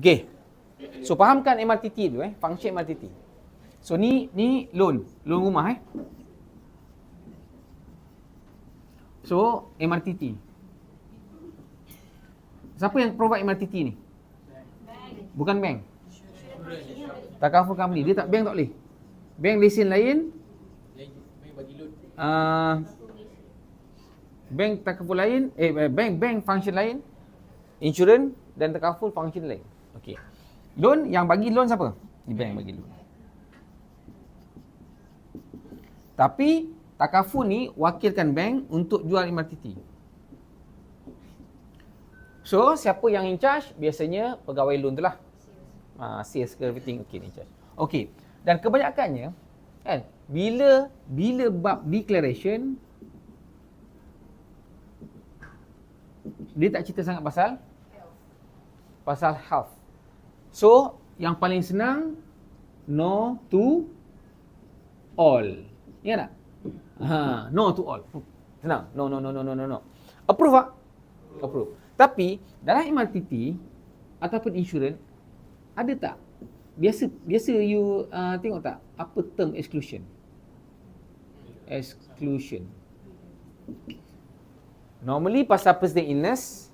Okey. So fahamkan MRTT dulu eh, function MRTT. So ni ni loan, loan rumah eh. So MRTT. Siapa yang provide MRTT ni? Bukan bank. Takaful company. Dia tak bank tak boleh. Bank lesen lain. Uh, bank takaful lain, eh bank bank function lain. Insurance dan takaful function lain. Okey. Loan yang bagi loan siapa? Ni bank bagi loan. Tapi takaful ni wakilkan bank untuk jual MRTT. So, siapa yang in charge? Biasanya pegawai loan tu lah. Ha, sales ke everything, okay, in charge. Okay, dan kebanyakannya, kan, bila bila bab declaration, dia tak cerita sangat pasal pasal health. So, yang paling senang, no to all. Ingat tak? Ha, no to all. Senang. No, no, no, no, no, no, no. Approve tak? Approve. Tapi, dalam MRTT ataupun insurans, ada tak? Biasa biasa you uh, tengok tak? Apa term exclusion? Exclusion. Normally pasal present illness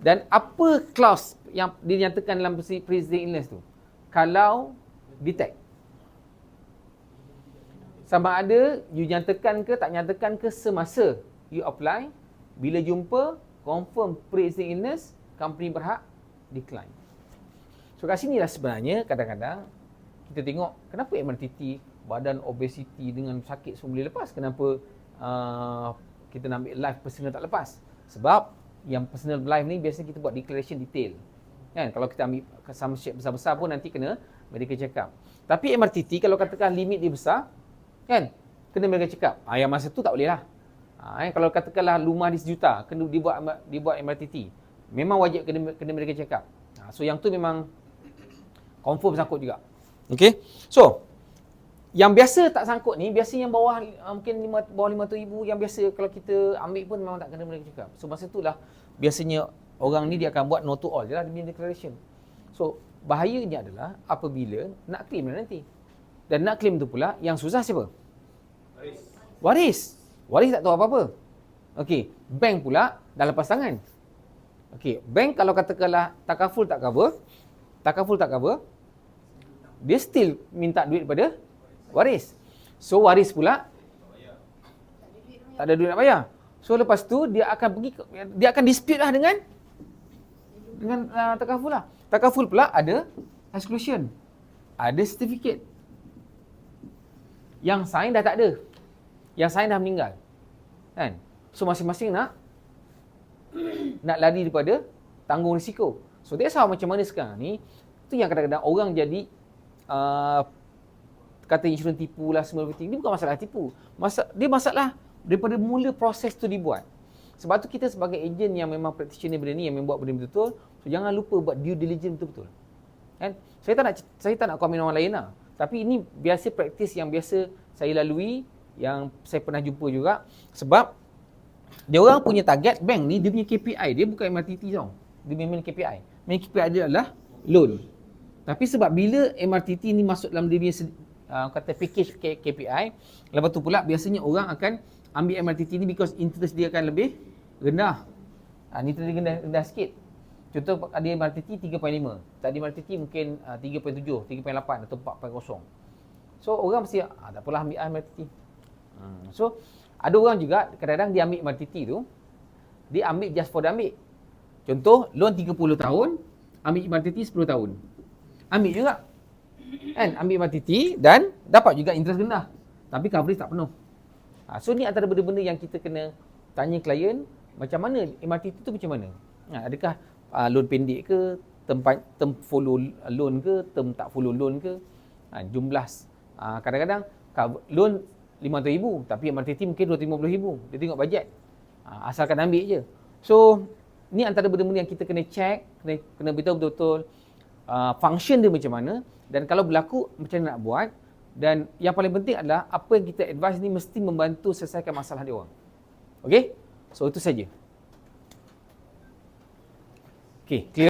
dan apa clause yang dinyatakan dalam present illness tu? Kalau detect. Sama ada you nyatakan ke tak nyatakan ke semasa you apply bila jumpa confirm pre-existing illness company berhak decline. So kat sini lah sebenarnya kadang-kadang kita tengok kenapa MRTT badan obesity dengan sakit semua boleh lepas kenapa uh, kita nak ambil life personal tak lepas. Sebab yang personal life ni biasanya kita buat declaration detail kan kalau kita ambil sum besar-besar pun nanti kena medical check up tapi MRTT kalau katakan limit dia besar Kan? Kena mereka cakap. Ah, yang masa tu tak boleh lah. Ah, eh, kalau katakanlah rumah di sejuta, kena dibuat dibuat MRTT. Memang wajib kena kena mereka cakap. Ah, so yang tu memang confirm sangkut juga. Okay. So, yang biasa tak sangkut ni, biasa yang bawah mungkin lima, bawah RM500,000 yang biasa kalau kita ambil pun memang tak kena mereka cakap. So, masa tu lah biasanya orang ni dia akan buat no to all je lah demi declaration. So, bahayanya adalah apabila nak claim lah nanti. Dan nak claim tu pula yang susah siapa? Waris. Waris. Waris tak tahu apa-apa. Okey, bank pula dah lepas tangan. Okey, bank kalau katakanlah takaful tak cover, takaful tak cover, dia still minta duit pada waris. So waris pula tak ada duit nak bayar. So lepas tu dia akan pergi dia akan dispute lah dengan dengan uh, takaful lah. Takaful pula ada exclusion. Ada certificate. Yang sign dah tak ada. Yang sign dah meninggal. Kan? So masing-masing nak nak lari daripada tanggung risiko. So that's how macam mana sekarang ni tu yang kadang-kadang orang jadi uh, kata insurans tipu lah semua. Ini bukan masalah tipu. Masa, dia masalah daripada mula proses tu dibuat. Sebab tu kita sebagai ejen yang memang practitioner benda ni yang membuat benda betul-betul, so jangan lupa buat due diligence betul-betul. Kan? Saya tak nak saya tak nak komen orang lain lah. Tapi ini biasa praktis yang biasa saya lalui yang saya pernah jumpa juga sebab dia orang punya target bank ni dia punya KPI dia bukan MRTT tau. Dia memang KPI. Main KPI dia adalah loan. Tapi sebab bila MRTT ni masuk dalam dia punya uh, kata package KPI, lepas tu pula biasanya orang akan ambil MRTT ni because interest dia akan lebih rendah. Ha, ni tadi rendah, rendah sikit. Contoh ada MRTT 3.5. Tak ada MRTT mungkin uh, 3.7, 3.8 atau 4.0. So orang mesti ah tak apalah ambil MRTT. Hmm. So ada orang juga kadang-kadang dia ambil MRTT tu dia ambil just for dia ambil. Contoh loan 30 tahun, ambil MRTT 10 tahun. Ambil juga. Kan ambil MRTT dan dapat juga interest rendah. Tapi coverage tak penuh. Ha, so ni antara benda-benda yang kita kena tanya klien macam mana MRTT tu macam mana? Ha, adakah uh, loan pendek ke, term, term follow loan ke, term tak follow loan ke, uh, jumlah uh, kadang-kadang loan RM500,000 tapi MRTT mungkin RM250,000 dia tengok bajet. Uh, asalkan ambil je. So ni antara benda-benda yang kita kena check kena, kena beritahu betul-betul uh, function dia macam mana. Dan kalau berlaku macam mana nak buat dan yang paling penting adalah apa yang kita advise ni mesti membantu selesaikan masalah dia orang. Okay? So itu saja. Okay, clear?